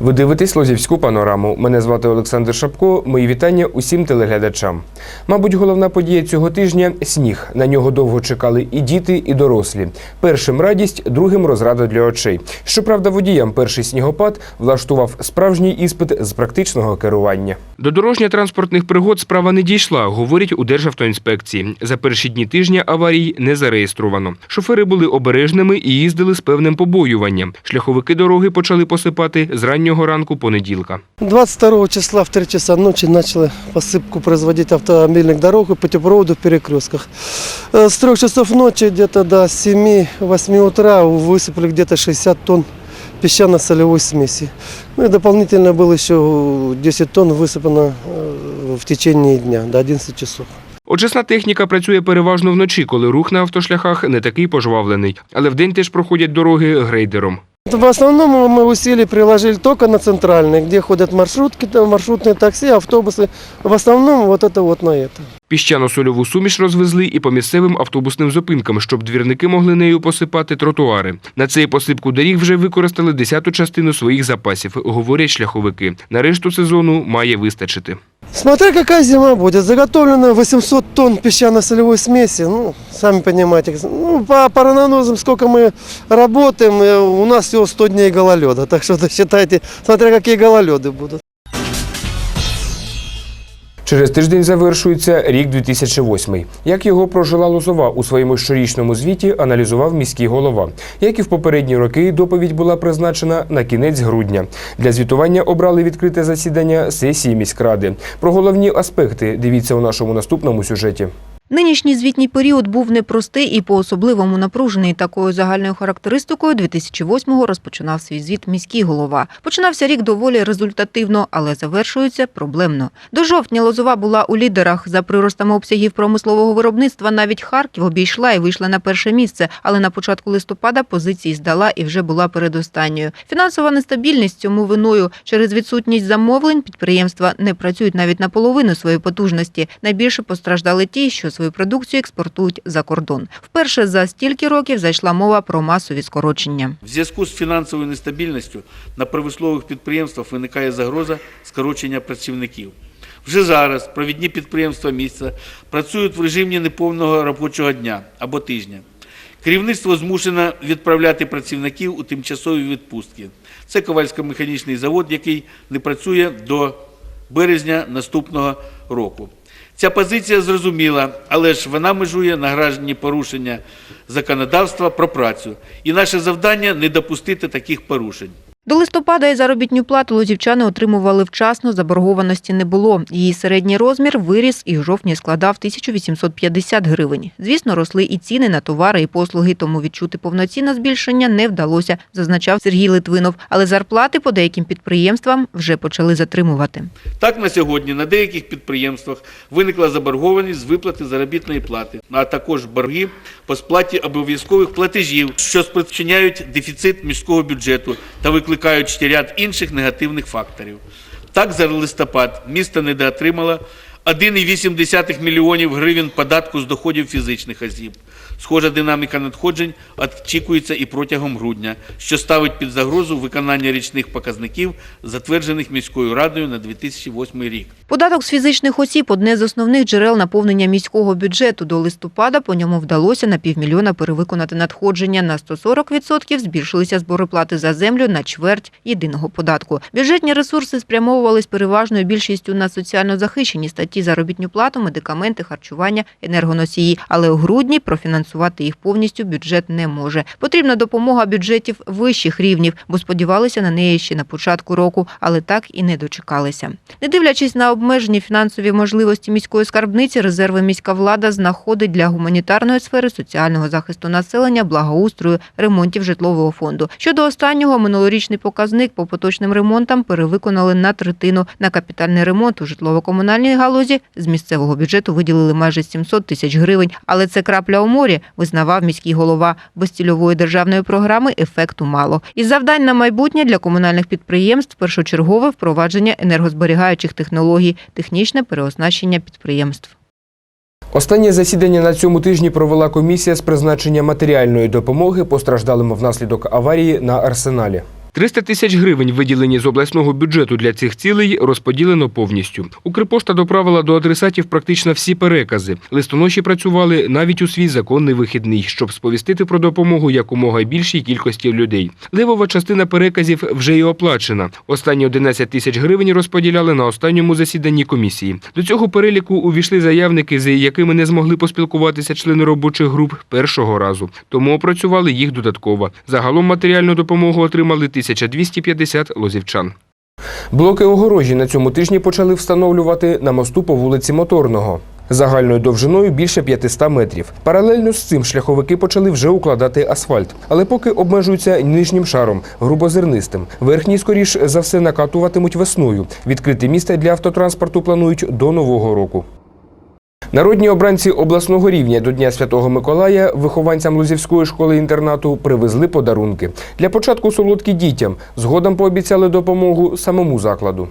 Ви дивитесь Лозівську панораму. Мене звати Олександр Шапко. Мої вітання усім телеглядачам. Мабуть, головна подія цього тижня сніг. На нього довго чекали і діти, і дорослі. Першим радість, другим розрада для очей. Щоправда, водіям перший снігопад влаштував справжній іспит з практичного керування. До дорожньо-транспортних пригод справа не дійшла, говорять у Державтоінспекції. За перші дні тижня аварій не зареєстровано. Шофери були обережними і їздили з певним побоюванням. Шляховики дороги почали посипати з раннього ранку понеділка. 22 числа в 3 часа ночи начали посыпку производить автомобильных дорог и путепроводов в перекрестках. Э, С 3 часов ночи где-то до 7-8 утра высыпали где-то 60 тонн песчано-солевой смеси. Ну и дополнительно было еще 10 тонн высыпано э, в течение дня до 11 часов. Очисна техніка працює переважно вночі, коли рух на автошляхах не такий пожвавлений, але вдень теж проходять дороги грейдером. В основном мы усилия приложили только на центральные, где ходят маршрутки, там маршрутные такси, автобусы. В основном вот это вот на это. Піщано-сольову суміш розвезли і по місцевим автобусним зупинкам, щоб двірники могли нею посипати тротуари. На цей посипку доріг вже використали десяту частину своїх запасів, говорять шляховики. На решту сезону має вистачити. Смотря какая зима будет. Заготовлено 800 тонн песчано-солевой смеси. Ну, сами понимаете. Ну, по прогнозам, сколько мы работаем, э, у нас всего 100 дней гололеда. Так что считайте, смотря какие гололеды будут. Через тиждень завершується рік 2008. Як його прожила Лозова у своєму щорічному звіті, аналізував міський голова. Як і в попередні роки, доповідь була призначена на кінець грудня. Для звітування обрали відкрите засідання сесії міськради. Про головні аспекти дивіться у нашому наступному сюжеті. Нинішній звітній період був непростий і по-особливому напружений. Такою загальною характеристикою 2008-го розпочинав свій звіт міський голова. Починався рік доволі результативно, але завершується проблемно. До жовтня Лозова була у лідерах. За приростами обсягів промислового виробництва навіть Харків обійшла і вийшла на перше місце, але на початку листопада позиції здала і вже була передостанньою. Фінансова нестабільність цьому виною. Через відсутність замовлень підприємства не працюють навіть наполовину своєї потужності. Найбільше постраждали ті, що свою продукцію експортують за кордон. Вперше за стільки років зайшла мова про масові скорочення. В зв'язку з фінансовою нестабільністю на промислових підприємствах виникає загроза скорочення працівників. Вже зараз провідні підприємства міста працюють в режимі неповного робочого дня або тижня. Керівництво змушено відправляти працівників у тимчасові відпустки. Це Ковальсько-механічний завод, який не працює до березня наступного року. Ця позиція зрозуміла, але ж вона межує на граждані порушення законодавства про працю. І наше завдання не допустити таких порушень. До листопада і заробітню плату лозівчани отримували вчасно, заборгованості не було. Її середній розмір виріс і в жовтні складав 1850 гривень. Звісно, росли і ціни на товари і послуги, тому відчути повноцінне збільшення не вдалося, зазначав Сергій Литвинов. Але зарплати по деяким підприємствам вже почали затримувати. Так, на сьогодні на деяких підприємствах виникла заборгованість з виплати заробітної плати, а також борги по сплаті обов'язкових платежів, що спричиняють дефіцит міського бюджету та викликають ще ряд інших негативних факторів. Так, за листопад місто недоотримало 1,8 мільйонів гривень податку з доходів фізичних осіб. Схожа динаміка надходжень очікується і протягом грудня, що ставить під загрозу виконання річних показників, затверджених міською радою на 2008 рік. Податок з фізичних осіб – одне з основних джерел наповнення міського бюджету. До листопада по ньому вдалося на півмільйона перевиконати надходження. На 140% збільшилися збори плати за землю на чверть єдиного податку. Бюджетні ресурси спрямовувались переважною більшістю на соціально захищені статті заробітну плату, медикаменти, харчування, енергоносії. Але у грудні профінансувати їх повністю бюджет не може. Потрібна допомога бюджетів вищих рівнів, бо сподівалися на неї ще на початку року, але так і не дочекалися. Не дивлячись на обмежені фінансові можливості міської скарбниці, резерви міська влада знаходить для гуманітарної сфери, соціального захисту населення, благоустрою, ремонтів житлового фонду. Щодо останнього, минулорічний показник по поточним ремонтам перевиконали на третину. На капітальний ремонт у житлово-комунальній галузі з місцевого бюджету виділили майже 700 тисяч гривень. Але це крапля у морі, визнавав міський голова. Без цільової державної програми ефекту мало. Із завдань на майбутнє для комунальних підприємств першочергове впровадження енергозберігаючих технологій, технічне переоснащення підприємств. Останнє засідання на цьому тижні провела комісія з призначення матеріальної допомоги постраждалим внаслідок аварії на арсеналі. 300 тисяч гривень, виділені з обласного бюджету для цих цілей, розподілено повністю. Укрпошта доправила до адресатів практично всі перекази. Листоноші працювали навіть у свій законний вихідний, щоб сповістити про допомогу якомога більшій кількості людей. Левова частина переказів вже й оплачена. Останні 11 тисяч гривень розподіляли на останньому засіданні комісії. До цього переліку увійшли заявники, з якими не змогли поспілкуватися члени робочих груп першого разу. Тому опрацювали їх додатково. Загалом матеріальну допомогу отримали 1250 лозівчан. Блоки огорожі на цьому тижні почали встановлювати на мосту по вулиці Моторного. Загальною довжиною більше 500 метрів. Паралельно з цим шляховики почали вже укладати асфальт, але поки обмежуються нижнім шаром, грубозернистим. Верхній, скоріш за все, накатуватимуть весною. Відкрити місце для автотранспорту планують до нового року. Народні обранці обласного рівня до Дня Святого Миколая вихованцям Лузівської школи-інтернату привезли подарунки. Для початку солодкі дітям. Згодом пообіцяли допомогу самому закладу.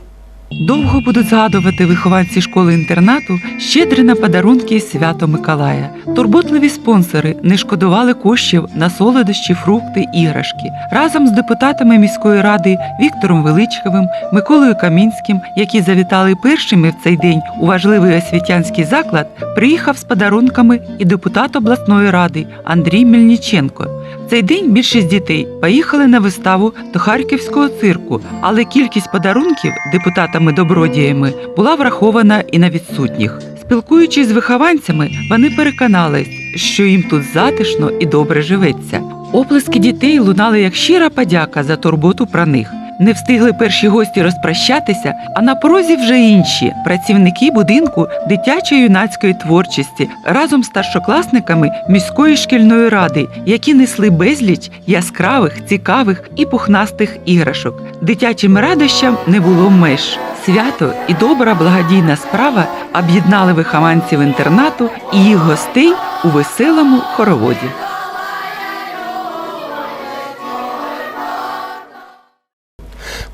Довго будуть згадувати вихованці школи-інтернату щедрі на подарунки свято Миколая. Турботливі спонсори не шкодували коштів на солодощі, фрукти, іграшки. Разом з депутатами міської ради Віктором Величковим, Миколою Камінським, які завітали першими в цей день у важливий освітянський заклад, приїхав з подарунками і депутат обласної ради Андрій Мельниченко. В цей день більшість дітей поїхали на виставу до харківського цирку, але кількість подарунків депутатами-добродіями була врахована і на відсутніх. Спілкуючись з вихованцями, вони переконались, що їм тут затишно і добре живеться. Оплески дітей лунали як щира подяка за турботу про них. Не встигли перші гості розпрощатися, а на порозі вже інші працівники будинку дитячо-юнацької творчості разом з старшокласниками міської шкільної ради, які несли безліч яскравих, цікавих і пухнастих іграшок. Дитячим радощам не було меж. Свято і добра благодійна справа об'єднали вихованців інтернату і їх гостей у веселому хороводі.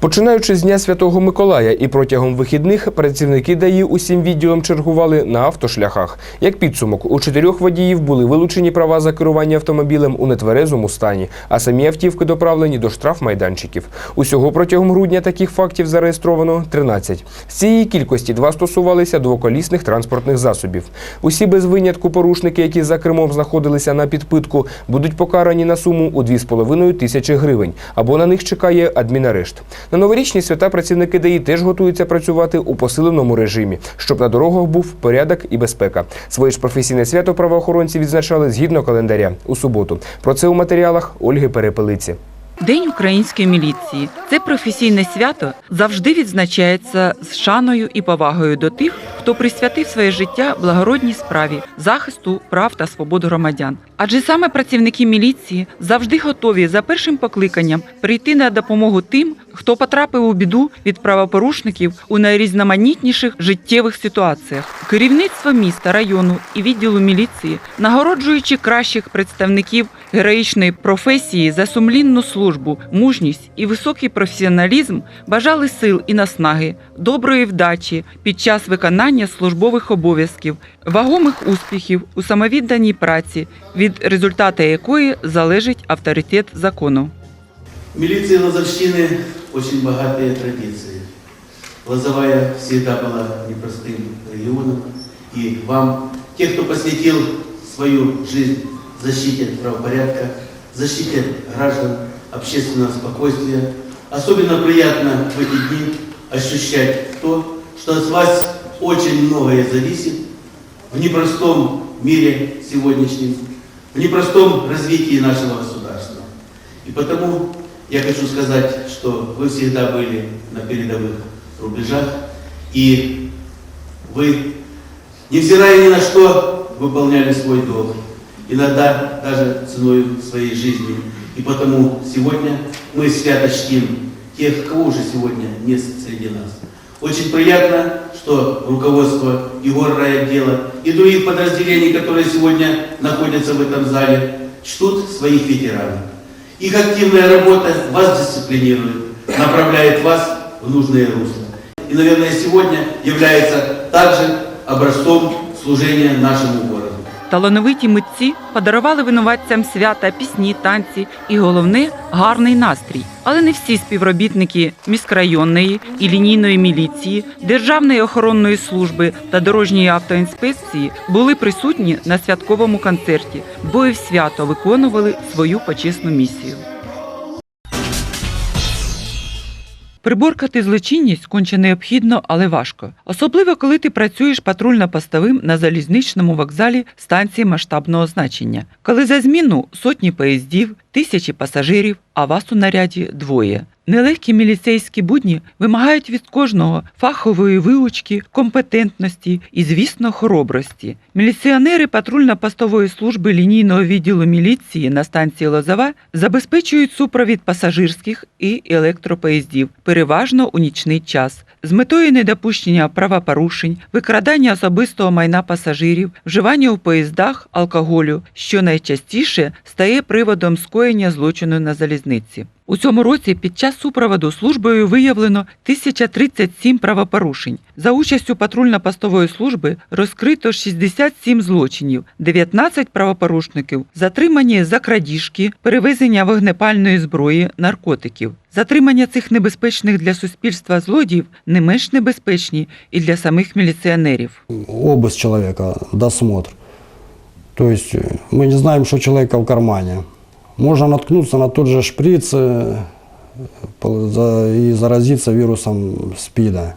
Починаючи з Дня Святого Миколая і протягом вихідних працівники ДАІ усім відділом чергували на автошляхах. Як підсумок, у чотирьох водіїв були вилучені права за керування автомобілем у нетверезому стані, а самі автівки доправлені до штрафмайданчиків. Усього протягом грудня таких фактів зареєстровано 13. З цієї кількості два стосувалися двоколісних транспортних засобів. Усі без винятку порушники, які за кермом знаходилися на підпитку, будуть покарані на суму у 2,5 тисячі гривень, або на них чекає адмінарешт. На новорічні свята працівники ДАІ теж готуються працювати у посиленому режимі, щоб на дорогах був порядок і безпека. Своє ж професійне свято правоохоронці відзначали згідно календаря у суботу. Про це у матеріалах Ольги Перепелиці. День української міліції це професійне свято завжди відзначається з шаною і повагою до тих, хто присвятив своє життя благородній справі захисту прав та свобод громадян. Адже саме працівники міліції завжди готові за першим покликанням прийти на допомогу тим, хто потрапив у біду від правопорушників у найрізноманітніших життєвих ситуаціях. Керівництво міста, району і відділу міліції, нагороджуючи кращих представників героїчної професії за сумлінну службу, мужність і високий професіоналізм, бажали сил і наснаги, доброї вдачі під час виконання службових обов'язків, вагомих успіхів у самовідданій праці, від результату якої залежить авторитет закону. В милиции Лазовщины очень богатые традиции. Лозовая всегда была непростым регионом. И вам, те, кто посвятил свою жизнь защите правопорядка, защите граждан, общественного спокойствия, особенно приятно в эти дни ощущать то, что от вас очень многое зависит в непростом мире сегодняшнем, в непростом развитии нашего государства. И потому я хочу сказать, что вы всегда были на передовых рубежах, и вы, невзирая ни на что, выполняли свой долг, иногда даже ценой своей жизни. И потому сегодня мы свято чтим тех, кого уже сегодня нет среди нас. Очень приятно, что руководство и райотдела, и других подразделений, которые сегодня находятся в этом зале, чтут своих ветеранов. Их активная работа вас дисциплинирует, направляет вас в нужное русло. И, наверное, сегодня является также образцом служения нашему городу. Талановиті митці подарували винуватцям свята пісні, танці і головне гарний настрій. Але не всі співробітники міськрайонної і лінійної міліції, державної охоронної служби та дорожньої автоінспекції були присутні на святковому концерті, бо і в свято виконували свою почесну місію. Приборкати злочинність конче необхідно, але важко. Особливо, коли ти працюєш патрульно-постовим на залізничному вокзалі станції масштабного значення. Коли за зміну сотні поїздів, тисячі пасажирів, а вас у наряді двоє. Нелегкі міліцейські будні вимагають від кожного фахової виучки, компетентності і, звісно, хоробрості. Міліціонери патрульно-постової служби лінійного відділу міліції на станції Лозова забезпечують супровід пасажирських і електропоїздів, переважно у нічний час, з метою недопущення правопорушень, викрадання особистого майна пасажирів, вживання у поїздах алкоголю, що найчастіше стає приводом скоєння злочину на залізниці. У цьому році під час супроводу службою виявлено 1037 правопорушень. За участю патрульно-постової служби розкрито 67 злочинів, 19 правопорушників затримані за крадіжки, перевезення вогнепальної зброї, наркотиків. Затримання цих небезпечних для суспільства злодіїв не менш небезпечні і для самих міліціонерів. обыск человека, досмотр. То есть э, мы не знаем, что у человека в кармане. Можно наткнуться на тот же шприц э, и заразиться вирусом СПИДа.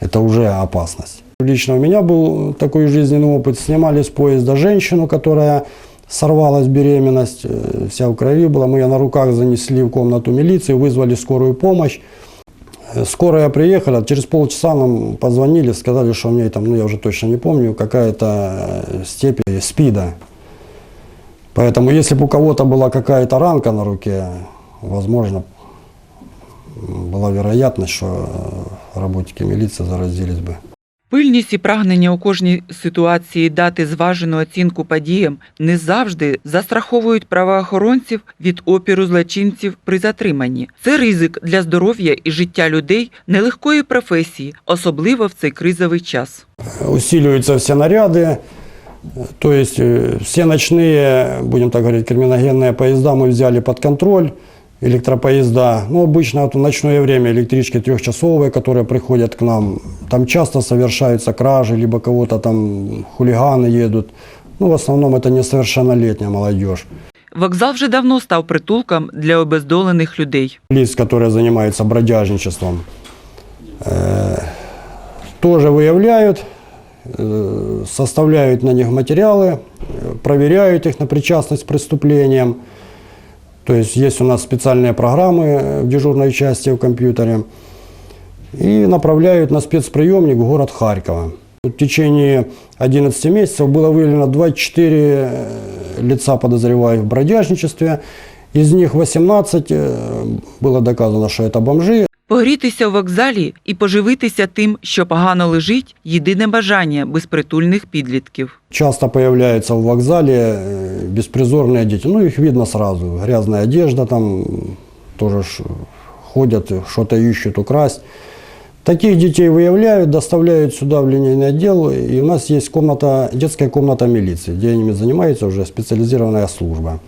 Это уже опасность. Лично у меня был такой жизненный опыт. Снимали с поезда женщину, которая сорвалась беременность, э, вся в крови была. Мы ее на руках занесли в комнату милиции, вызвали скорую помощь. Э, Скорая приехала, через полчаса нам позвонили, сказали, что у меня там, ну я уже точно не помню, какая-то степень СПИДа. Поэтому если бы у кого-то была какая-то ранка на руке, возможно, м, была вероятность, что э, работники милиции заразились бы. Пильність і прагнення у кожній ситуації дати зважену оцінку подіям не завжди застраховують правоохоронців від опіру злочинців при затриманні. Це ризик для здоров'я і життя людей нелегкої професії, особливо в цей кризовий час. Усиливаются все наряды, э, то есть э, все ночные, будем так говорить, криминогенные поезда мы взяли под контроль, электропоезда. Ну, обычно вот в ночное время электрички трехчасовые, которые приходят к нам, там часто совершаются кражи, либо кого-то там хулиганы едут. Ну, в основном это несовершеннолетняя молодежь. Вокзал вже давно став притулком для обездолених людей. лиц, которые занимаются бродяжничеством, э, тоже выявляют, э, Составляют на них материалы, э, проверяют их на причастность к преступлениям. То есть есть у нас специальные программы э, в дежурной части в компьютере и направляют на спецприемник в город Харькова. В течение 11 месяцев было выявлено 24 э, лица, подозреваемых в бродяжничестве. Из них 18 э, было доказано, что это бомжи. Погрітися у вокзалі і поживитися тим, що погано лежить єдине бажання безпритульних підлітків. Часто появляются в вокзале э, беспризорные дети. Ну, их видно сразу. Грязная одежда там тоже ж ходят, что-то ищут украсть. Таких детей выявляют, доставляют сюда в линейный отдел. И у нас есть комната, детская комната милиции, где ими занимается уже специализированная служба.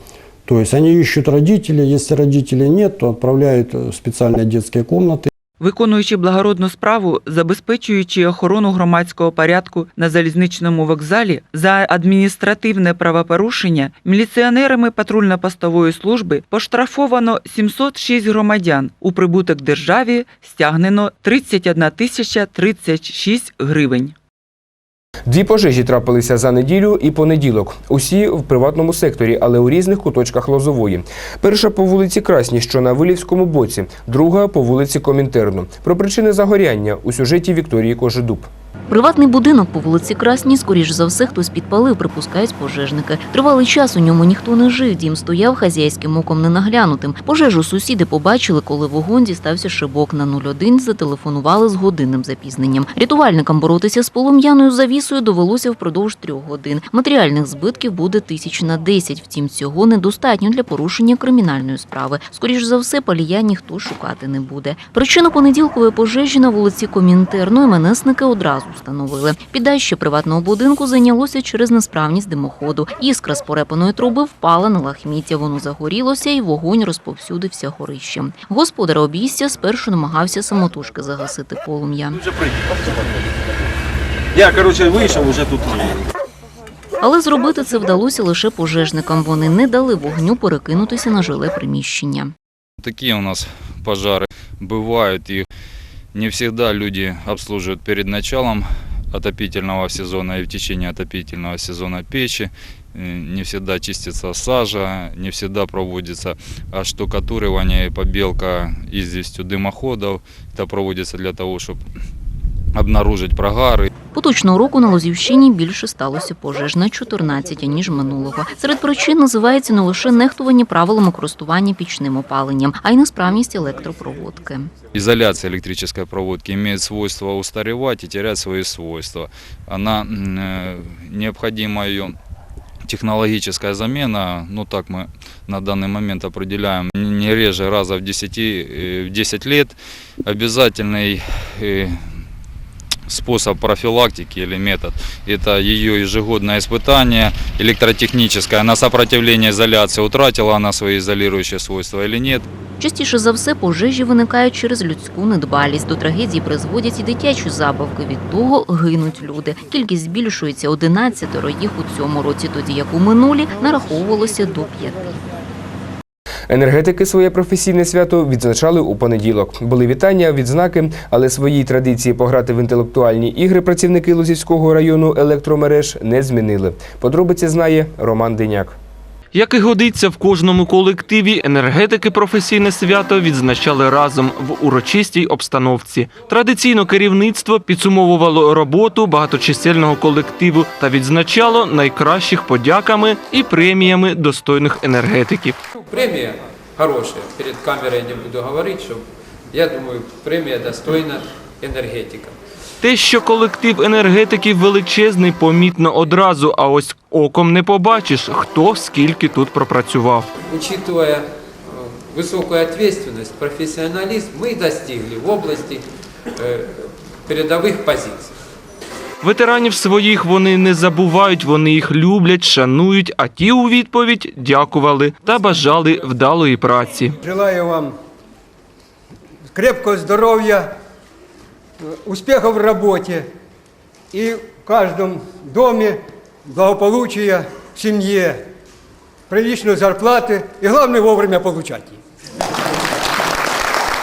То есть они ищут родителей. Если родителей нет, то отправляют в специальные детские комнаты. Виконуючи благородну справу, забезпечуючи охорону громадського порядку на залізничному вокзалі за адміністративне правопорушення, міліціонерами патрульно-постової служби поштрафовано 706 громадян. У прибуток державі стягнено 31 тисяча 36 гривень. Дві пожежі трапилися за неділю і понеділок. Усі в приватному секторі, але у різних куточках Лозової. Перша по вулиці Красні, що на Вилівському боці, друга по вулиці Комінтерну. Про причини загоряння у сюжеті Вікторії Кожедуб. Приватний будинок по вулиці Красній, скоріш за все, хтось підпалив, припускають пожежники. Тривалий час у ньому ніхто не жив. Дім стояв хазяйським оком ненаглянутим. Пожежу сусіди побачили, коли вогонь дістався шибок на 01, зателефонували з годинним запізненням. Рятувальникам боротися з полум'яною завісою довелося впродовж трьох годин. Матеріальних збитків буде тисяч на 10, втім цього недостатньо для порушення кримінальної справи. Скоріш за все, палія ніхто шукати не буде. Причину понеділкової пожежі на вулиці Комінтерної менесники одразу встановили. Піддаще приватного будинку зайнялося через несправність димоходу. Іскра з порепаної труби впала на лахміття. Воно загорілося, і вогонь розповсюдився горищем. Господар обійстя спершу намагався самотужки загасити полум'я. Я, короче, вийшов уже тут. Але зробити це вдалося лише пожежникам. Вони не дали вогню перекинутися на жиле приміщення. Такие у нас пожары бывают, и не всегда люди обслуживают перед началом отопительного сезона и в течение отопительного сезона печи. Э, Не всегда чистится сажа, не всегда проводится оштукатуривание и побелка известью дымоходов. Это проводится для того, чтобы обнаружить прогары Поточного року на Лозівщині більше сталося пожеж на 14, ніж минулого. Серед причин називається не лише нехтування правилами користування пічним опаленням, а й несправність електропроводки. Изоляция электрической проводки имеет свойство устаревать и терять свои свойства. Она м, э, необходима ее технологическая замена, ну так мы на данный момент определяем, не реже раза в 10, э, в 10 лет. Обязательный э, способ профилактики или метод – это ее ежегодное испытание электротехническое на сопротивление изоляции, утратила она свои изолирующие свойства или нет. Частіше за все пожежі виникають через людську недбалість. До трагедії призводять і дитячі забавки. Від того гинуть люди. Кількість збільшується 11 їх у цьому році, тоді як у минулі нараховувалося до п'яти. Енергетики своє професійне свято відзначали у понеділок. Були вітання, відзнаки, але своїй традиції пограти в інтелектуальні ігри працівники Лозівського району електромереж не змінили. Подробиці знає Роман Деняк. Як і годиться в кожному колективі, енергетики професійне свято відзначали разом в урочистій обстановці. Традиційно керівництво підсумовувало роботу багаточисельного колективу та відзначало найкращих подяками і преміями достойних енергетиків. Премия хорошая. Перед камерой не буду говорить, что я думаю, премия достойна энергетикам. Те, що колектив енергетиків величезний, помітно одразу, а ось оком не побачиш, хто скільки тут пропрацював. Учитывая э, высокую ответственность, профессионализм, мы и достигли в области э, передовых позиций. Ветеранів своїх вони не забувають, вони їх люблять, шанують, а ті у відповідь дякували та бажали вдалої праці. Желаю вам крепкого здоровья, э, успехов в работе и в каждом доме благополучия в семье, приличной зарплаты и главное вовремя получать ее.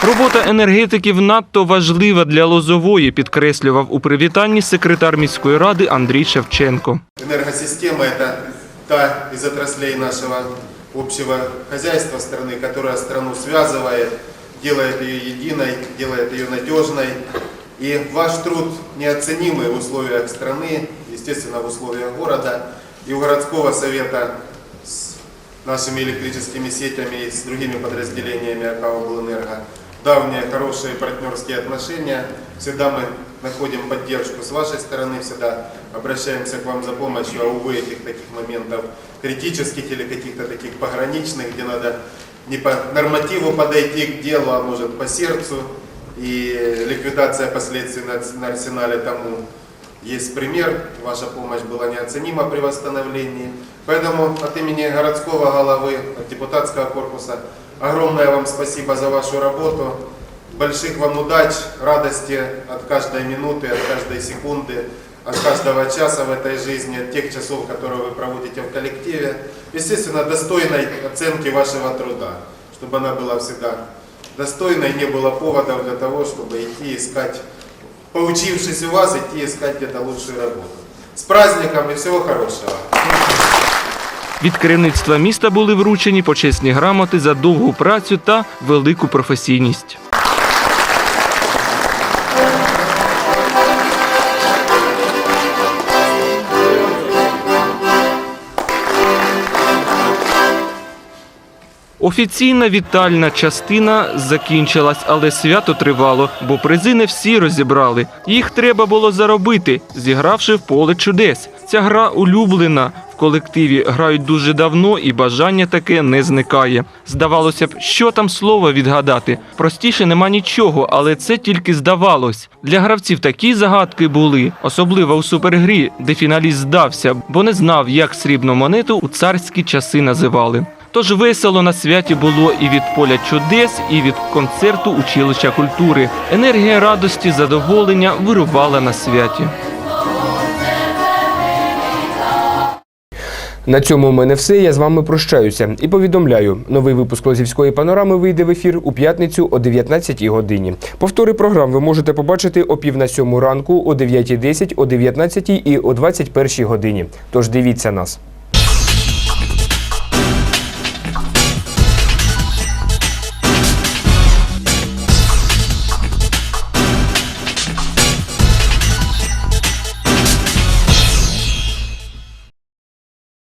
Робота енергетиків надто важлива для Лозової, підкреслював у привітанні секретар міської ради Андрій Шевченко. Энергосистема – это та из отраслей нашего общего хозяйства страны, которая страну связывает, делает ее единой, делает ее надежной. И ваш труд неоценимый в условиях страны, естественно, в условиях города. И у городского совета с нашими электрическими сетями и с другими подразделениями АК «Облэнерго» давние хорошие партнерские отношения. Всегда мы находим поддержку с вашей стороны, всегда обращаемся к вам за помощью, а увы, этих таких моментов критических или каких-то таких пограничных, где надо не по нормативу подойти к делу, а может по сердцу. И ликвидация последствий на, на арсенале тому есть пример. Ваша помощь была неоценима при восстановлении. Поэтому от имени городского головы, от депутатского корпуса огромное вам спасибо за вашу работу. Больших вам удач, радости от каждой минуты, от каждой секунды, от каждого часа в этой жизни, от тех часов, которые вы проводите в коллективе. Естественно, достойной оценки вашего труда, чтобы она была всегда достойной, не было поводов для того, чтобы идти искать, поучившись у вас, идти искать где-то лучшую работу. С праздником и всего хорошего! Від керівництва міста були вручені почесні грамоти за довгу працю та велику професійність. Офіційна вітальна частина закінчилась, але свято тривало, бо призи не всі розібрали. Їх треба було заробити, зігравши в поле чудес. Ця гра улюблена. В колективі грають дуже давно і бажання таке не зникає. Здавалося б, що там слово відгадати. Простіше нема нічого, але це тільки здавалось. Для гравців такі загадки були, особливо у супергрі, де фіналіст здався, бо не знав, як срібну монету у царські часи називали. Тож весело на святі було і від поля чудес, і від концерту училища культури. Енергія радості, задоволення вирувала на святі. На цьому у мене все. Я з вами прощаюся і повідомляю, новий випуск Лозівської панорами вийде в ефір у п'ятницю о 19 годині. Повтори програм ви можете побачити о пів на сьому ранку, о 9.10, о 19 і о 21 годині. Тож дивіться нас.